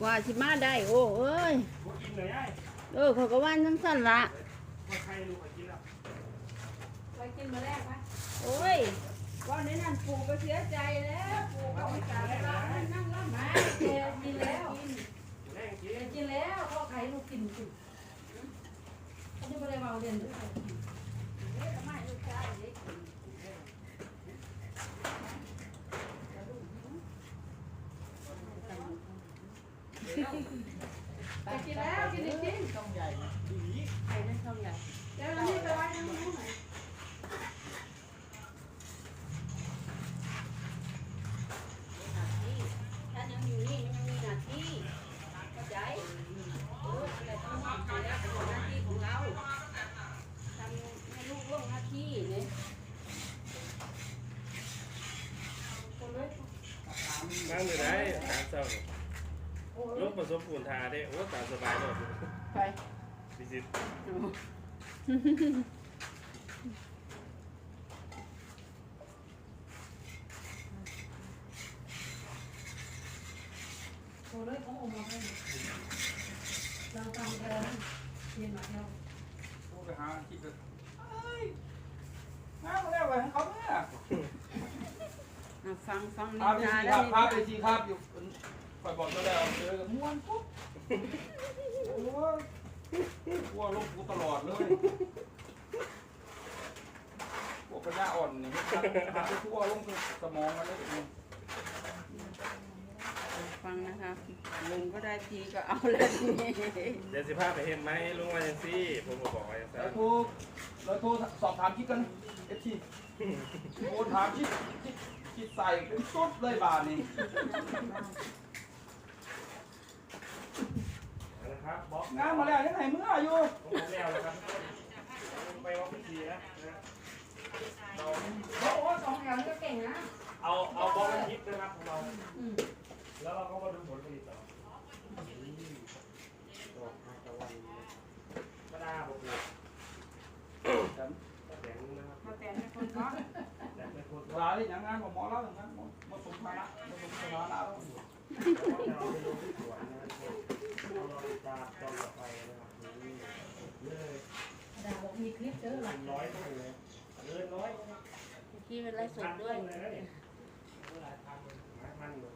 กว่าสิมาได้โอ้เอ้ยบ่กินเลยไอ้เอเขาก็ว่านทั้งสั้นละใครรู้ว่ากินแล้วไปกินมาแรกไหมโอ้ยว่าในนั้นปู่ก็เสียใจแล้วปู่ก็ไม่กล้าไปร้านนั่งร้านไหนแกกินแล้วกิแกนกินแล้วเขาใครลูกกินสิเขาจะไม่ได้มาเรียนด้วยไม่ลูกชายเด็ก ไปกินแล้วกินจริงต้องใหญ่ไข่นั่นช่องใหญ่เดี๋ยวเรานี่ไปไว้ตรงนู้นหน่อยท่ายังอยู่นี่ยังมีหน้าที่เข้าใจเออแต่ต้อง ผสมปูนทาได้โอ้ตามสบายเลยไปพิสิทธิ์คนเลยของอมมาให้เราทำกันเรียนมาแล้วพูดไปหาคิดเลยเอ้ยน้ามาแล้วไว้ให้เขาเนี่ยอะฟังฟังนิพาไปทาสีแล้ควรับนิพาทาไปสีครับอยู่ คอยบอกเจ้าแล้วเจอกับม้วนปุ๊บโอ้ยกลัวลบกูตลอดเลยพวกปัญญาอ่อนนี่หาไปทั่วลงสมองมันเลยฟังนะคะลุงก็ได้ทีก็เอาแล้วทีเดี๋ยวสิพาไปเห็นไหมลุงว่าจังซี่ผมก็บอกว่าจังแล้วซั่นโทรแล้วโทรสอบถามคิดกันเอฟทีโทรถามคิดคิดคิดใส่เป็นสุดเลยบาทนี่ นะ ครับบล็อกงานมาแล้วยังไงเมื่ออยู่ผมบอกแล้วนะครับไปว่าพิธีนะนะเราโอ้โหสองแถวนี่ก็เก่งนะเอาเอาบล็อกมาคิดนะครับของเราอืมแล้วเราก็มาดูผลผลิตต่อดอกทานตะวันกระดาษบอกเลยฉันแข็งนะครับมาแต่ในคนก็แต่เป็นคนร้านนี้อย่างงานของหมอเล่าอย่างนั้นมาสมภาระมาสมภาระแล้ว ติดามตอนต่อไปนะครับนี่เลยดาบอกมีคลิปเจอะหลักร้อยเท่าเลยเกินร้อยที่เป็นไรสดด้วยเลยนะเนี่ยหลายพันเลยหลายพันเลย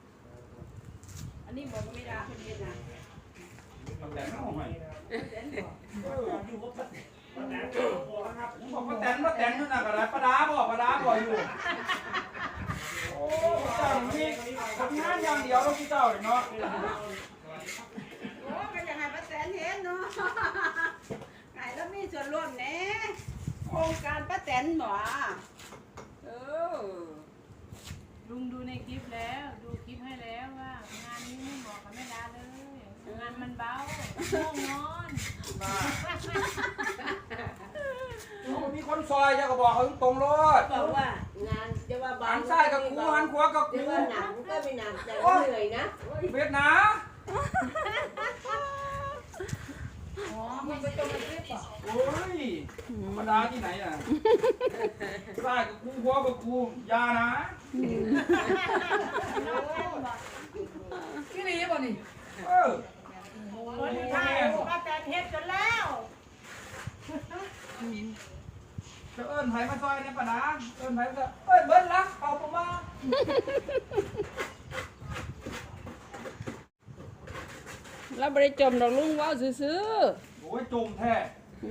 อันนี้บอกไม่ได้คนเดียวนะตั้งแต่น้องใหม่อยู่กับป้าป้าแตนโอ้ครับผมบอกป้าแตนป้าแตนนู่นน่ะกระไรป้าดาบอกป้าดาบอกอยู่ โอ้เจ้านี่ทำงานอย่างเดียวแล้วพี่เจ้าเนาะโไงแล้วมีส่วนร่วมแน่โครงการป้าแตนหมอเออลุงดูในคลิปแล้ว ดูคลิปให้แล้วว่างานนี้ไม่เหมาะกับแม่ดาเลยงานมันเบาง่วงนอนโอ้มีคนซอยจะก็บอกเขาตรงรถบอกว่างานจะว่าหันซ้ายกับกูหันขวากับจะกูว่าหนังก็ไม่หนักแต่เหนื่อยนะเวียดนาอ๋อ มันไปจมในคลิปเหรอโอ้ยธรรมดาที่ไหนอะซ้ายกับกูขวากับกูอยานะพี่ลีบ่นี่เออคนไทยป้าแตนเฮ็ดจนแล้วจะเอิ้นไผมาซอยในปะนะเอิ้นไผมาซอยเอ้ยเบิ้ลละเอาผมมาเราไม่ได้จมดอกลุงเว่าซื้อ โอ้ยจุ่มแท้ๆอื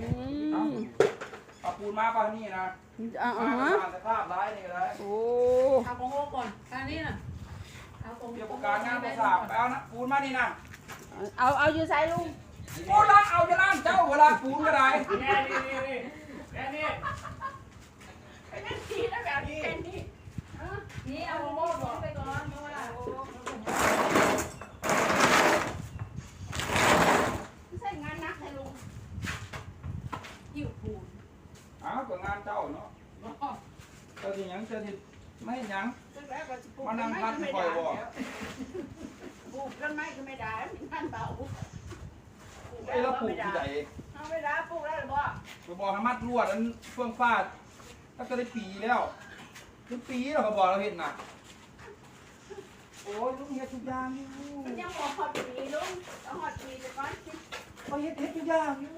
เอามเอาปูนมาป่ะนี่นะอ่ามาฮะสร้างสภาพร้ายนี่ก็ได้โอ้เอาของโอก่อนอันนี้น่ะเอาของเกี่ยวกับการงานภาษาไปเอานะปูนมานี่นะเอาเอาอยู่ใส่ลุงปูนละเอาจะล่างเจ้าเวลาปูนก็ได้แน่นี่นี่นี่แน่นี่นี่เอาของโอก่อนไปก่อนเพราะว่าไม่ใช่งานนักให้ลุงหิวปูน อ้าวก็งานเจ้าเนาะเจ้าที่หยังเจ้าที่ไม่เห็นหยังมานั่งพัดคอยบอกปลูกต้นไม้ก็ไม่ได้มันท่านเบาไอ้แล้วปลูกที่ไหนเอาไม่ได้ปลูกได้หรือเปล่ไปบอกให้มัดลวดอันเฟื่องฟ้าตั้งแต่ได้ปีแล้วถึงปีแล้วเขาบอกเราเห็นน่ะโอ้ยลุงเฮ็ดทุกอย่างอยู่มันยังบอกหอดปีลุงเอาหอดปีไปก่อนสิเขาเฮ็ดเฮ็ดทุกอย่างอยู่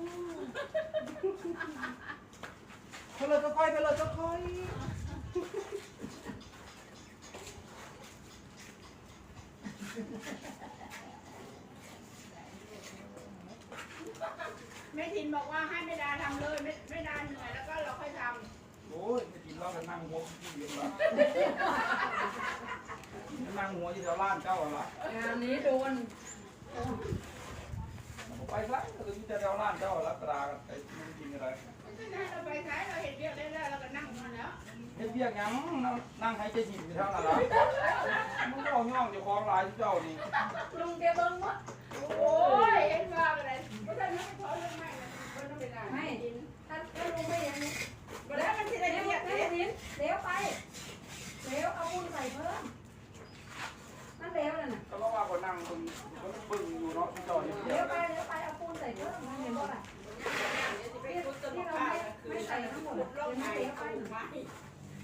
เขาเลยก็ค่อยเขาเลยก็ค่อย แม่ทินบอกว่าให้แม่ดาทำเลยแม่แม่ดาเหนื่อยแล้วก็เราค่อยทโอ้ยไม่กินเหล้ากันนั่งหัวกินเยอะละนั่งหัวที่แถวร้านเจ้าอะละงานนี้โดนผมไปซะก็คือจะแถวร้านเจ้าอะละตรากันไอ้มันกินอะไรำไม่ได้เราไปใช้เราเห็นเรียกได้แล้วเราก็นั่งมาแล้ว เฮ็ดเบี้ยงหยังนั่งนั่งให้ใจหินอยู่เท่านั้นละมึงก็เอาย่องเจ้าของหลายเจ้านี่ลุงแกเบิ้งหมดโอ้ยเห็นว่าอะไรไม่ได้ไม่พอเรื่องไม่นะไม่ต้องไปด่าไม่ถ้าถ้าลุงไม่เห็นแล้วมันจะได้เรียกเรียกเห็นเดี๋ยวไปเดี๋ยวเอาปูนใส่เพิ่มนั่นเดียวนั่นน่ะก็เพราะว่าคนนั่งคนคนบึ้งอยู่เนาะเจ้าเนี่ยเดี๋ยวไปเดี๋ยวไปเอาปูนใส่เพิ่มมันเห็นบ่ล่ะที่เราไม่ไม่ใส่ทั้งหมดเดี๋ยวไม่เดี๋ยวไป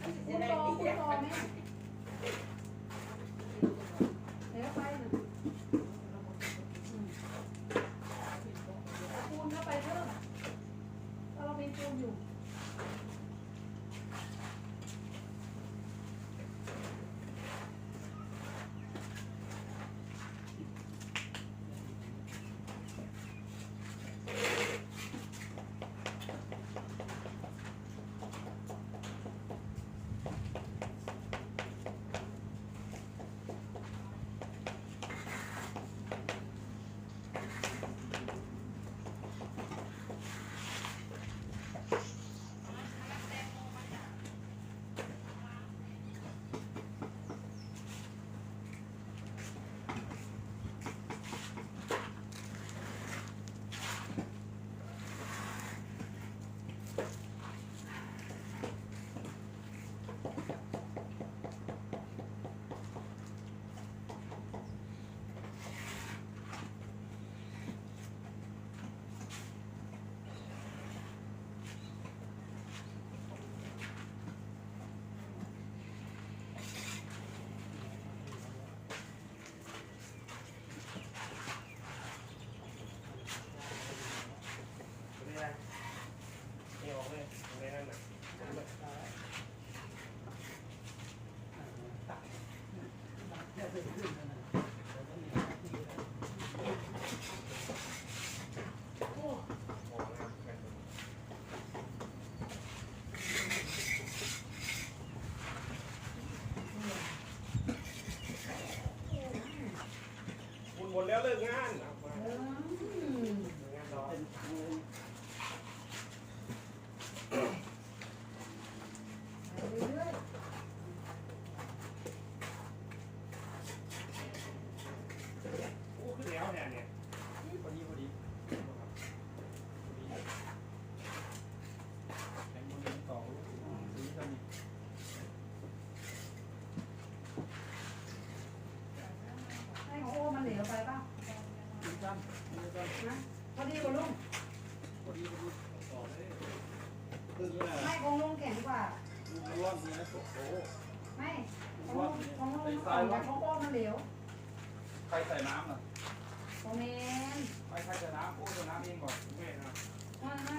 หนึ่งปูนโตปูนโตแม่เดี๋ยวไปหนึ่งเอาปูนเข้าไปเพิ่มเพราะเรามีปูนอยู่ ไม่ได้ไม่ออกเลยไม่นั่นน่ะ คุณหมด แล้วเลิกงานเอามา อืม งานรอ ไปเรื่อย โอ้ขึ้นแล้วเนี่ยเนี่ย พอดีพอดีแข่งมือต่อซื้อกันนี่ ๆให้ของโอ้มันเหลวไปป่ะ ซื้อกันซื้อกัน นะพอดีกว่าลุง พอดีพอดีต่อเลย ขึ้นแล้ไม่ของลุงแข็งกว่าร่อนี่นโอ้โหไม่ของลุงของลุงของแต่ของโอ้มันเหลวใครใส่น้ำอะของเมนไม่ใครใส่น้ำโอ้ใส่น้ำเองก่อนไม่ครับไม่ไม่